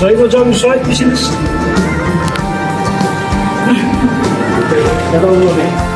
Sayın hocam müsait misiniz? Merhaba Bey.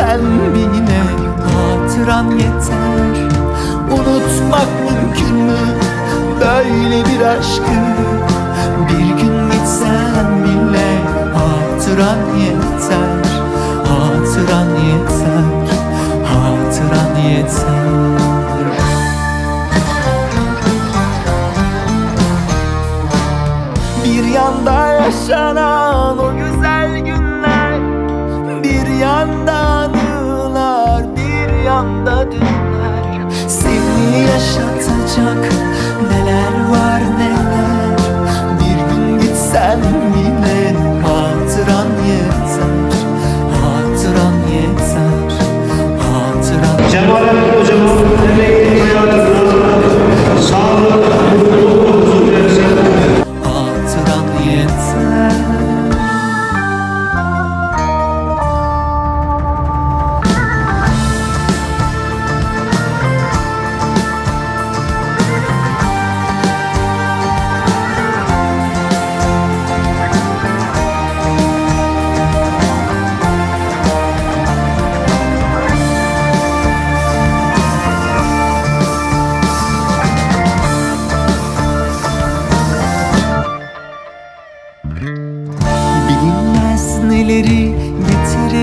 gitsen bile hatıran yeter. Unutmak mümkün mü? Böyle bir aşkı Bir gün gitsen bile hatıran yeter. Hatıran yeter Hatıran yeter. Bir yanda yaşanan o Seni yaşatacak neler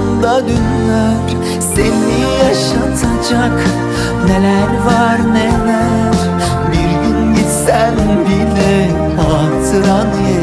Bir yanda dünler Seni yaşatacak neler var neler. Bir gün gitsen bile hatıran yeter